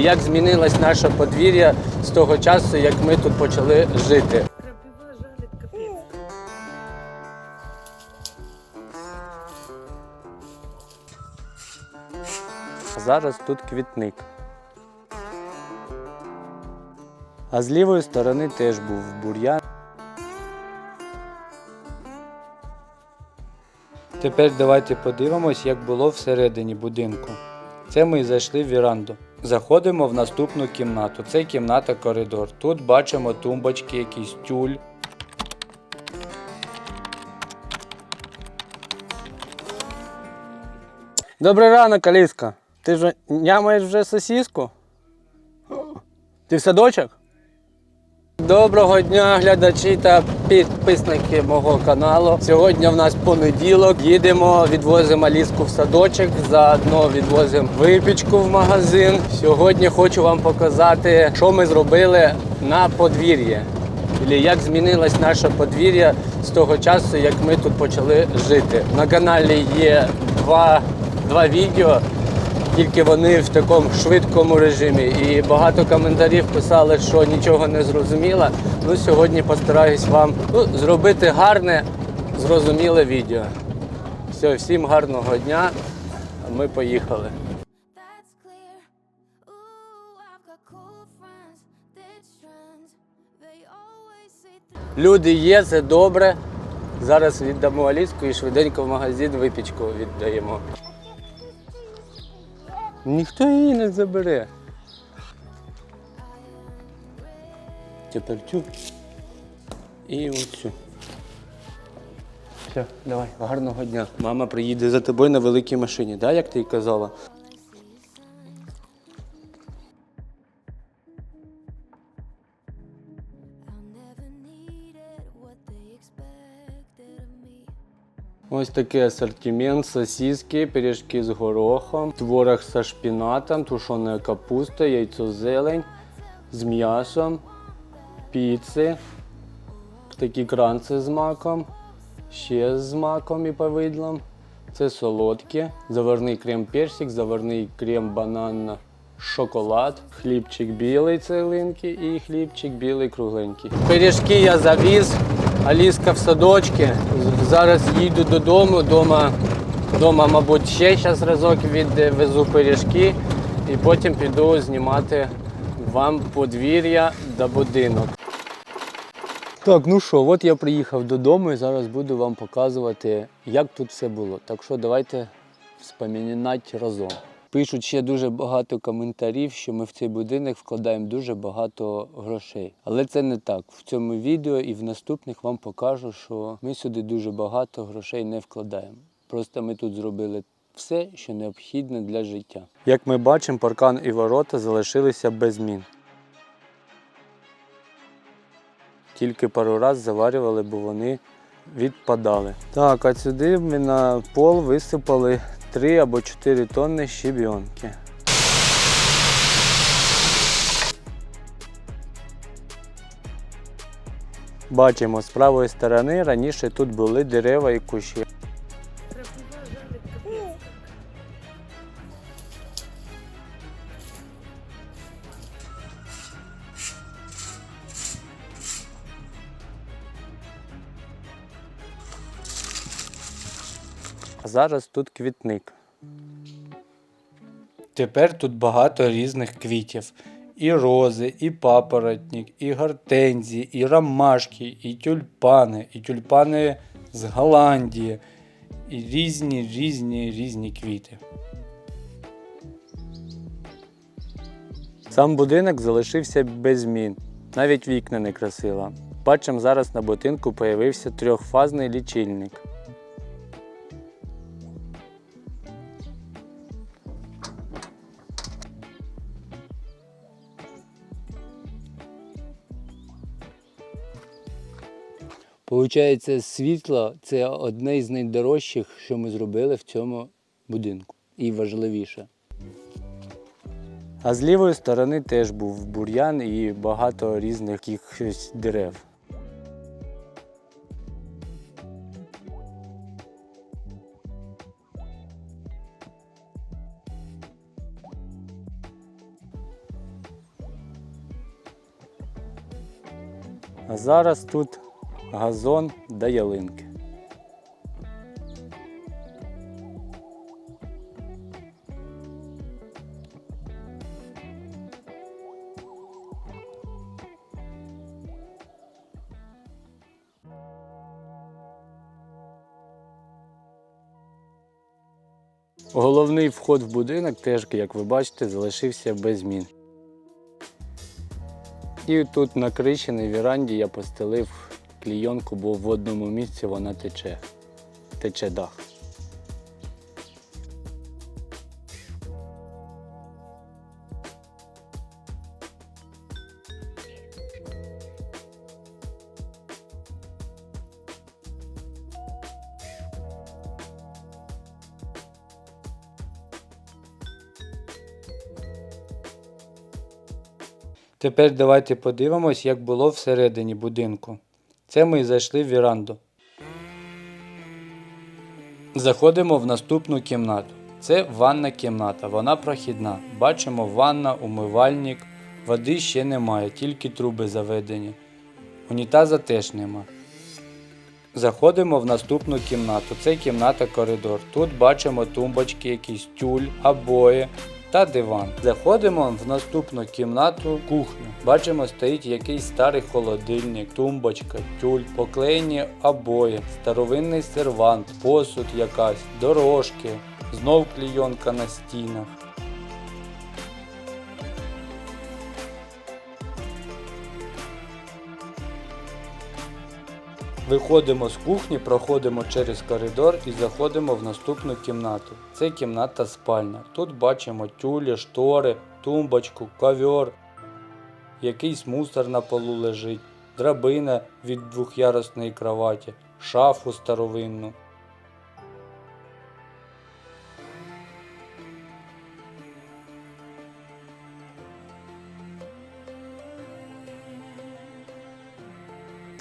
як змінилось наше подвір'я з того часу, як ми тут почали жити. Зараз тут квітник. А з лівої сторони теж був бур'ян. Тепер давайте подивимось, як було всередині будинку. Це ми зайшли в віранду. Заходимо в наступну кімнату. Це кімната коридор. Тут бачимо тумбочки, якийсь тюль. Добрий ранок, Аліска. Ти вже нямаєш вже сосіску? Ти в садочок? Доброго дня, глядачі та підписники мого каналу. Сьогодні в нас понеділок. Їдемо, відвозимо Аліску в садочок, заодно відвозимо випічку в магазин. Сьогодні хочу вам показати, що ми зробили на подвір'ї. Ілі як змінилось наше подвір'я з того часу, як ми тут почали жити. На каналі є два, два відео, тільки вони в такому швидкому режимі. І багато коментарів писали, що нічого не зрозуміло. Ну, сьогодні постараюсь вам ну, зробити гарне, зрозуміле відео. Все, всім гарного дня. Ми поїхали. Люди є, це добре. Зараз віддамо Аліску і швиденько в магазин випічку віддаємо. Ніхто її не забере. Тепер цю і оцю. Все, давай, гарного дня. Мама приїде за тобою на великій машині, так, як ти й казала? Ось такий асортимент, сосиски, пиріжки з горохом, творог со шпінатом, тушена капуста, яйцо зелень з м'ясом, піци, такі кранці з маком, ще з маком і повидлом. Це солодкі, заварний крем персик, заварний крем банан шоколад, хлібчик білий цеглинки і хлібчик білий кругленький. Пиріжки я завіз, Аліска в садочки. Зараз їду додому. Дома, дома мабуть, ще зараз разок відвезу пиріжки і потім піду знімати вам подвір'я та будинок. Так, ну що, от я приїхав додому і зараз буду вам показувати, як тут все було. Так що давайте вспоминати разом. Пишуть ще дуже багато коментарів, що ми в цей будинок вкладаємо дуже багато грошей. Але це не так. В цьому відео і в наступних вам покажу, що ми сюди дуже багато грошей не вкладаємо. Просто ми тут зробили все, що необхідне для життя. Як ми бачимо, паркан і ворота залишилися без змін. Тільки пару раз заварювали, бо вони відпадали. Так, а сюди ми на пол висипали 3 або 4 тонни щебінки. Бачимо, з правої сторони раніше тут були дерева і кущі. Зараз тут квітник. Тепер тут багато різних квітів. І рози, і папоротник, і гортензії, і ромашки, і тюльпани, і тюльпани з Голландії, і різні, різні, різні квіти. Сам будинок залишився без змін, навіть вікна не красила. Бачимо, зараз на будинку появився трьохфазний лічильник. Получається, світло це одне із найдорожчих, що ми зробили в цьому будинку. І важливіше. А з лівої сторони теж був бур'ян і багато різних якихось дерев. А зараз тут газон та ялинки. Головний вход в будинок теж, як ви бачите, залишився без змін. І тут на криші на віранді я постелив клійонку, бо в одному місці вона тече. Тече дах. Тепер давайте подивимось, як було всередині будинку. Це ми зайшли в віранду. Заходимо в наступну кімнату. Це ванна кімната, вона прохідна. Бачимо ванна, умивальник. Води ще немає, тільки труби заведені. Унітаза теж нема. Заходимо в наступну кімнату. Це кімната коридор. Тут бачимо тумбочки, якийсь тюль, обої та диван. Заходимо в наступну кімнату, кухню. Бачимо, стоїть якийсь старий холодильник, тумбочка, тюль, поклеєні обої, старовинний сервант, посуд якась, дорожки, знов клійонка на стінах. Виходимо з кухні, проходимо через коридор і заходимо в наступну кімнату. Це кімната спальня. Тут бачимо тюлі, штори, тумбочку, ковер, якийсь мусор на полу лежить, драбина від двохярусної кроваті, шафу старовинну.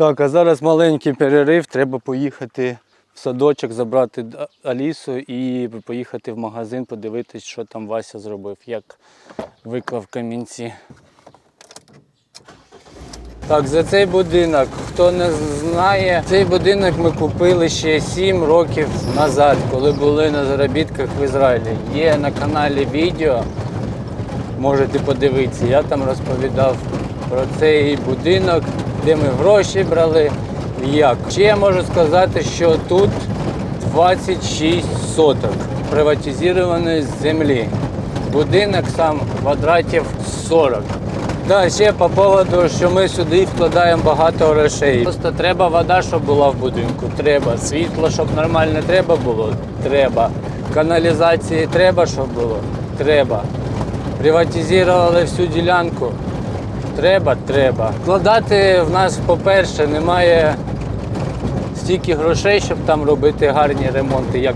Так, а зараз маленький перерив. Треба поїхати в садочок, забрати Алісу і поїхати в магазин, подивитись, що там Вася зробив, як виклав камінці. Так, за цей будинок, хто не знає, цей будинок ми купили ще 7 років назад, коли були на заробітках в Ізраїлі. Є на каналі відео, можете подивитися. Я там розповідав про цей будинок, де ми гроші брали. Як. Ще я можу сказати, що тут 26 соток приватизованої землі. Будинок сам квадратів 40. Да, ще по поводу, що ми сюди вкладаємо багато грошей. Просто треба вода, щоб була в будинку. Треба. Світло, щоб нормально треба було. Треба. Каналізації треба, щоб було. Треба. Приватизували всю ділянку. Треба, треба. Вкладати в нас, по-перше, немає стільки грошей, щоб там робити гарні ремонти, як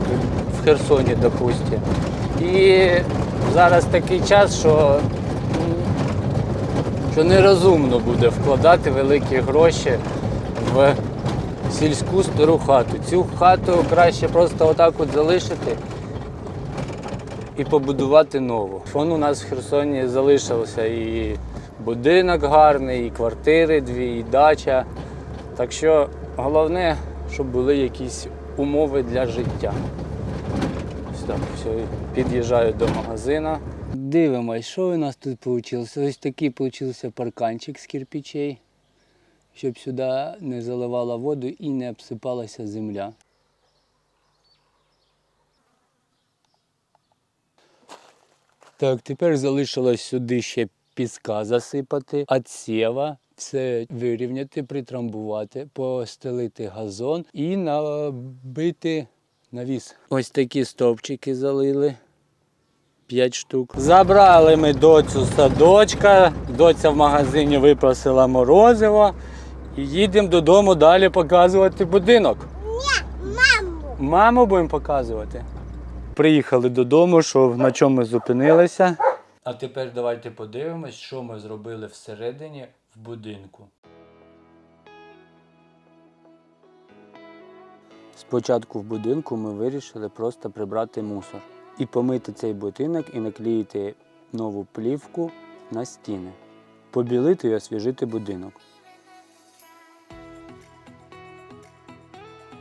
в Херсоні, допустимо. І зараз такий час, що, що нерозумно буде вкладати великі гроші в сільську стару хату. Цю хату краще просто отак от залишити і побудувати нову. Фон у нас в Херсоні залишився і будинок гарний, і квартири дві, і дача. Так що головне, щоб були якісь умови для життя. Ось так, все, під'їжджаю до магазина. Дивимось, що у нас тут вийшло. Ось такий вийшов парканчик з кирпичей, щоб сюди не заливала воду і не обсипалася земля. Так, тепер залишилось сюди ще піска засипати, отсєва, все вирівняти, притрамбувати, постелити газон і набити навіс. Ось такі стовпчики залили. 5 штук. Забрали ми доцю садочка. Доця в магазині випросила морозиво. І їдемо додому далі показувати будинок. Маму! Маму будемо показувати. Приїхали додому, що на чому ми зупинилися. А тепер давайте подивимось, що ми зробили всередині в будинку. Спочатку в будинку ми вирішили просто прибрати мусор і помити цей будинок і наклеїти нову плівку на стіни, побілити і освіжити будинок.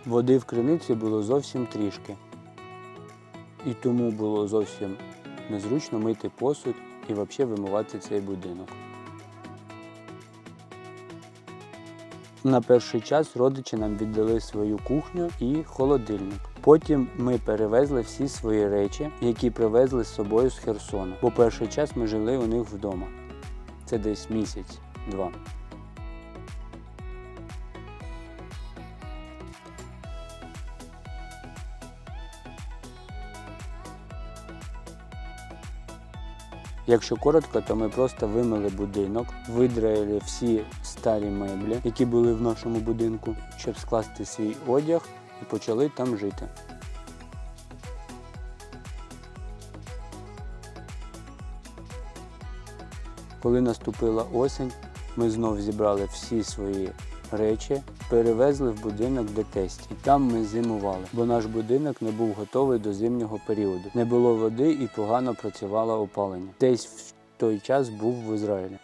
Води в криниці було зовсім трішки. І тому було зовсім незручно мити посуд і взагалі вимивати цей будинок. На перший час родичі нам віддали свою кухню і холодильник. Потім ми перевезли всі свої речі, які привезли з собою з Херсону. Бо перший час ми жили у них вдома. Це десь місяць-два. Якщо коротко, то ми просто вимили будинок, видраїли всі старі меблі, які були в нашому будинку, щоб скласти свій одяг і почали там жити. Коли наступила осінь, ми знов зібрали всі свої речі, перевезли в будинок до тесті. Там ми зимували, бо наш будинок не був готовий до зимнього періоду. Не було води і погано працювало опалення. Десь в той час був в Ізраїлі.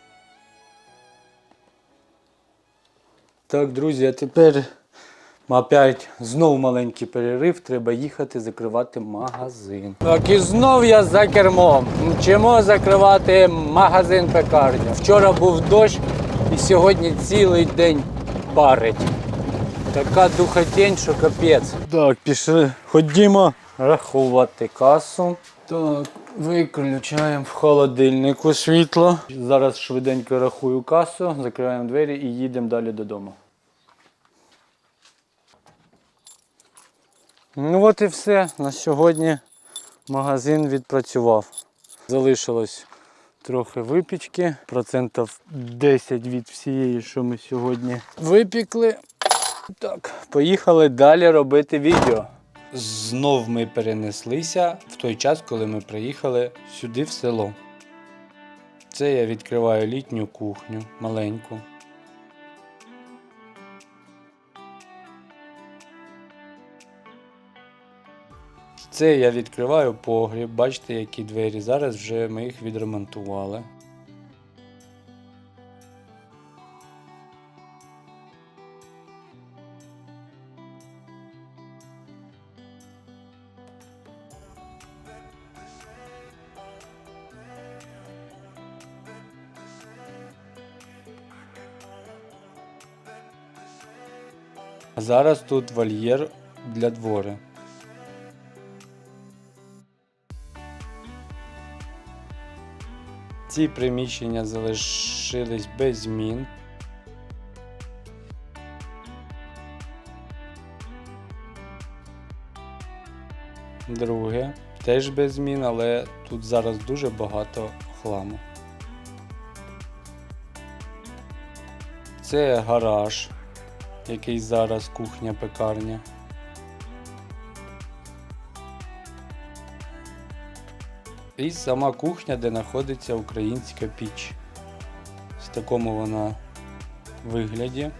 Так, друзі, а тепер опять знов маленький перерив, треба їхати закривати магазин. Так, і знов я за кермом. Вчимо закривати магазин пекарню. Вчора був дощ і сьогодні цілий день парить. Така духотень, що капець. Так, пішли. Ходімо рахувати касу. Так, виключаємо в холодильнику світло. Зараз швиденько рахую касу, закриваємо двері і їдемо далі додому. Ну от і все. На сьогодні магазин відпрацював. Залишилось трохи випічки, процентів 10 від всієї, що ми сьогодні випікли. Так, поїхали далі робити відео. Знов ми перенеслися в той час, коли ми приїхали сюди в село. Це я відкриваю літню кухню маленьку. Це я відкриваю погріб, бачите, які двері. Зараз вже ми їх відремонтували. Зараз тут вольєр для двори. Ці приміщення залишились без змін. Друге теж без змін, але тут зараз дуже багато хламу. Це гараж, який зараз кухня-пекарня. І сама кухня, де знаходиться українська піч. В такому вона вигляді.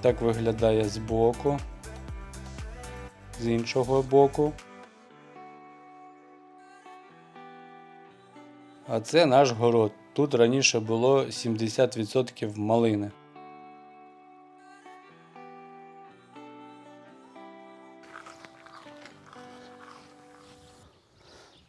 Так виглядає збоку, з іншого боку. А це наш город. Тут раніше було 70% малини.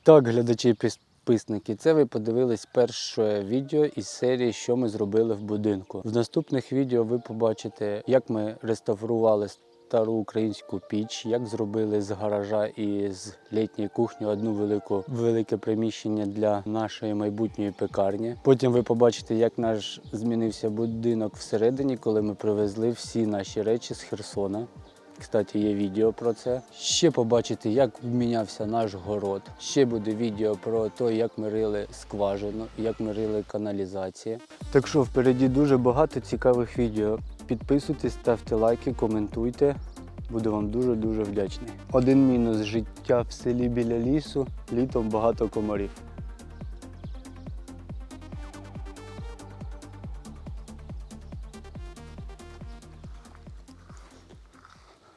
Так, глядачі і підписники, це ви подивились перше відео із серії, що ми зробили в будинку. В наступних відео ви побачите, як ми реставрували стару українську піч, як зробили з гаража і з літньої кухні одну велику велике приміщення для нашої майбутньої пекарні. Потім ви побачите, як наш змінився будинок всередині, коли ми привезли всі наші речі з Херсона. Кстати, є відео про це. Ще побачите, як мінявся наш город. Ще буде відео про те, як ми рили скважину, як ми рили каналізації. Так що впереді дуже багато цікавих відео. Підписуйтесь, ставте лайки, коментуйте. Буду вам дуже-дуже вдячний. Один мінус життя в селі біля лісу, літом багато комарів.